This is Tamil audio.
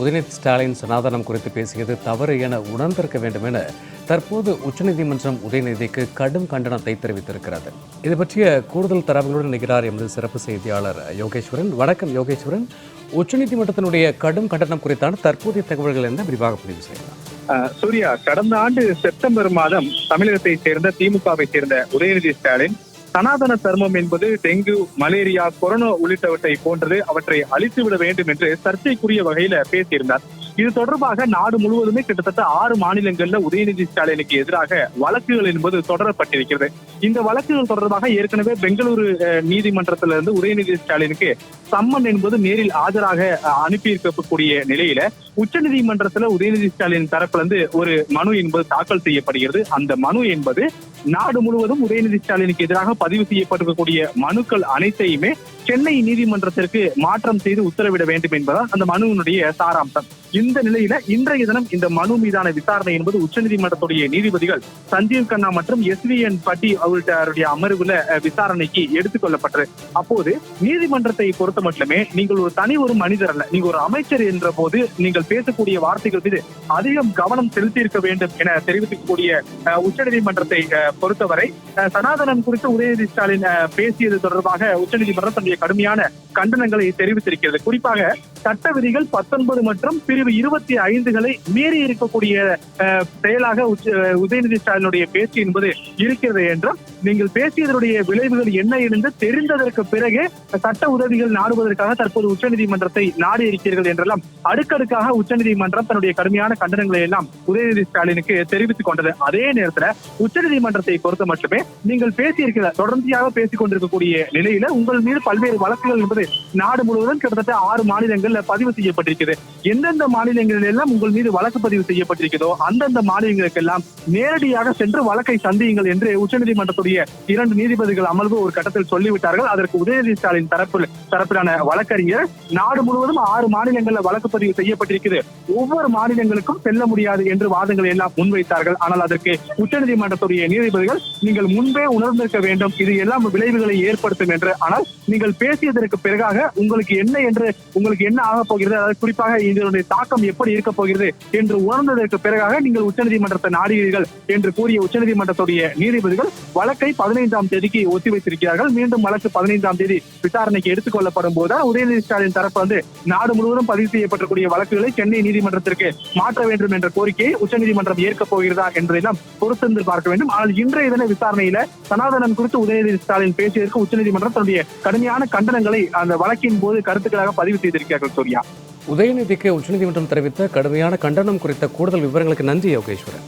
உதயநிதி ஸ்டாலின் சனாதனம் குறித்து பேசியது தவறு என உணர்ந்திருக்க வேண்டும் என தற்போது உச்சநீதிமன்றம் உதயநிதிக்கு கடும் கண்டனத்தை தெரிவித்திருக்கிறது. இது பற்றிய கூடுதல் தரவுகளுடன் நிகழார் எமது சிறப்பு செய்தியாளர் யோகேஸ்வரன். வணக்கம் யோகேஸ்வரன். உச்சநீதிமன்றத்தினுடைய கடும் கண்டனம் குறித்தான தற்போதைய தகவல்கள் என்ன? விரிவாக பதிவு செய்யலாம். சூர்யா கடந்த ஆண்டு செப்டம்பர் மாதம் தமிழகத்தை சேர்ந்த திமுகவை சேர்ந்த உதயநிதி ஸ்டாலின் சனாதன தர்மம் என்பது டெங்கு மலேரியா கொரோனா உள்ளிட்டவற்றை போன்றது அவற்றை அழித்துவிட வேண்டும் என்று சர்ச்சைக்குரிய வகையில பேசியிருந்தார். இது தொடர்பாக நாடு முழுவதுமே கிட்டத்தட்ட ஆறு மாநிலங்கள்ல உதயநிதி ஸ்டாலினுக்கு எதிராக வழக்குகள் என்பது தொடரப்பட்டிருக்கிறது. இந்த வழக்குகள் தொடர்பாக ஏற்கனவே பெங்களூரு நீதிமன்றத்திலிருந்து உதயநிதி ஸ்டாலினுக்கு சம்மன் என்பது நேரில் ஆஜராக அனுப்பியிருக்கக்கூடிய நிலையில உச்சநீதிமன்றத்துல உதயநிதி ஸ்டாலின் தரப்பிலிருந்து ஒரு மனு என்பது தாக்கல் செய்யப்படுகிறது. அந்த மனு என்பது நாடு முழுவதும் உதயநிதி ஸ்டாலினுக்கு எதிராக பதிவு செய்யப்பட்டிருக்கக்கூடிய மனுக்கள் அனைத்தையுமே சென்னை நீதிமன்றத்திற்கு மாற்றம் செய்து உத்தரவிட வேண்டும் என்பதால் அந்த மனுவினுடைய சாராம்சம். இந்த நிலையில இன்றைய தினம் இந்த மனு மீதான விசாரணை என்பது உச்சநீதிமன்றத்துடைய நீதிபதிகள் சஞ்சீவ் கண்ணா மற்றும் எஸ் வி என் பட்டி அவருடைய அமர்வுல விசாரணைக்கு எடுத்துக் கொள்ளப்பட்டது. அப்போது நீதிமன்றத்தை பொறுத்த மட்டுமே நீங்கள் ஒரு தனி ஒரு மனிதர் அல்ல நீங்க ஒரு அமைச்சர் என்ற போது நீங்கள் பேசக்கூடிய வார்த்தைகள் மீது அதிகம் கவனம் செலுத்தி இருக்க வேண்டும் என தெரிவிக்கக்கூடிய அஹ், உச்சநீதிமன்றத்தை பொறுத்தவரை சனாதனம் குறித்து உதயநிதி ஸ்டாலின் பேசியது தொடர்பாக உச்சநீதிமன்றம் தன்னுடைய கடுமையான கண்டனங்களை தெரிவித்திருக்கிறது. குறிப்பாக சட்ட விதிகள் பத்தொன்பது மற்றும் பிரிவு இருபத்தி ஐந்துகளை மீறி இருக்கக்கூடிய அஹ், செயலாக உச்ச- உதயநிதி ஸ்டாலினுடைய பேச்சு என்பது இருக்கிறது என்றும் நீங்கள் பேசியதனுடைய விளைவுகள் என்ன என்று தெரிந்ததற்கு பிறகு சட்ட உதவிகள் நாடுவதற்காக தற்போது உச்சநீதிமன்றத்தை நாடி இருக்கிறீர்கள் என்றெல்லாம் அடுக்கடுக்காக உச்சநீதிமன்றம் தன்னுடைய கடுமையான கண்டனங்களை எல்லாம் உதயநிதி ஸ்டாலினுக்கு தெரிவித்துக் கொண்டது. அதே நேரத்துல உச்சநீதிமன்றத்தை பொறுத்த மட்டுமே நீங்கள் பேசியிருக்கிற தொடர்ச்சியாக பேசிக் கொண்டிருக்கக்கூடிய நிலையில உங்கள் மீது பல்வேறு வழக்குகள் என்பது நாடு முழுவதும் கிட்டத்தட்ட ஆறு மாநிலங்கள்ல பதிவு செய்யப்பட்டிருக்கிறது எந்தெந்த மாநிலங்களில் எல்லாம் உங்கள் மீது வழக்கு பதிவு செய்யப்பட்டிருக்கிறதோ அந்தந்த மாநிலங்களுக்கெல்லாம் நேரடியாக சென்று வழக்கை சந்தியுங்கள் என்று உச்சநீதிமன்றத்துடைய கூடிய இரண்டு நீதிபதிகள் அமர்வு ஒரு கட்டத்தில் சொல்லிவிட்டார்கள். அதற்கு உதயநிதி ஸ்டாலின் தரப்பில் தரப்பிலான வழக்கறிஞர் நாடு முழுவதும் ஆறு மாநிலங்களில் வழக்கு பதிவு செய்யப்பட்டிருக்கிறது. ஒவ்வொரு மாநிலங்களுக்கும் செல்ல முடியாது என்று வாதங்களை எல்லாம் முன்வைத்தார்கள். ஆனால் அதற்கு உச்சநீதிமன்றத்துடைய நீதிபதிகள் நீங்கள் முன்பே உணர்ந்திருக்க வேண்டும். இது எல்லாம் விளைவுகளை ஏற்படுத்தும் என்று. ஆனால் நீங்கள் பேசியதற்கு பிறகாக உங்களுக்கு என்ன என்று உங்களுக்கு என்ன ஆகப் போகிறது? அதாவது குறிப்பாக இதனுடைய தாக்கம் எப்படி இருக்க போகிறது? என்று உணர்ந்ததற்கு பிறகாக நீங்கள் உச்சநீதிமன்றத்தை நாடுகிறீர்கள் என்று கூறிய உச்சநீதிமன்றத்துடைய நீதிபதிகள் வழக்கு பதினைந்தாம் தேதிக்கு ஒத்திவைத்திருக்கிறார்கள். மீண்டும் வழக்கு பதினைந்தாம் தேதி விசாரணைக்கு எடுத்துக் கொள்ளப்படும் போது உதயநிதி ஸ்டாலின் தரப்பு வந்து நாடு முழுவதும் பதிவு செய்யப்பட்டக்கூடிய வழக்குகளை சென்னை நீதிமன்றத்திற்கு மாற்ற வேண்டும் என்ற கோரிக்கையை உச்சநீதிமன்றம் ஏற்கப் போகிறதா என்பதெல்லாம் பொறுத்திருந்து பார்க்க வேண்டும். ஆனால் இன்றைய தின விசாரணையில சனாதனம் குறித்து உதயநிதி ஸ்டாலின் பேசியதற்கு உச்சநீதிமன்றம் தன்னுடைய கடுமையான கண்டனங்களை அந்த வழக்கின் போது கருத்துக்களாக பதிவு செய்திருக்கிறார்கள் சூர்யா உதயநிதிக்கு உச்சநீதிமன்றம் தெரிவித்த கடுமையான கண்டனம் குறித்த கூடுதல் விவரங்களுக்கு நன்றி யோகேஸ்வரன்.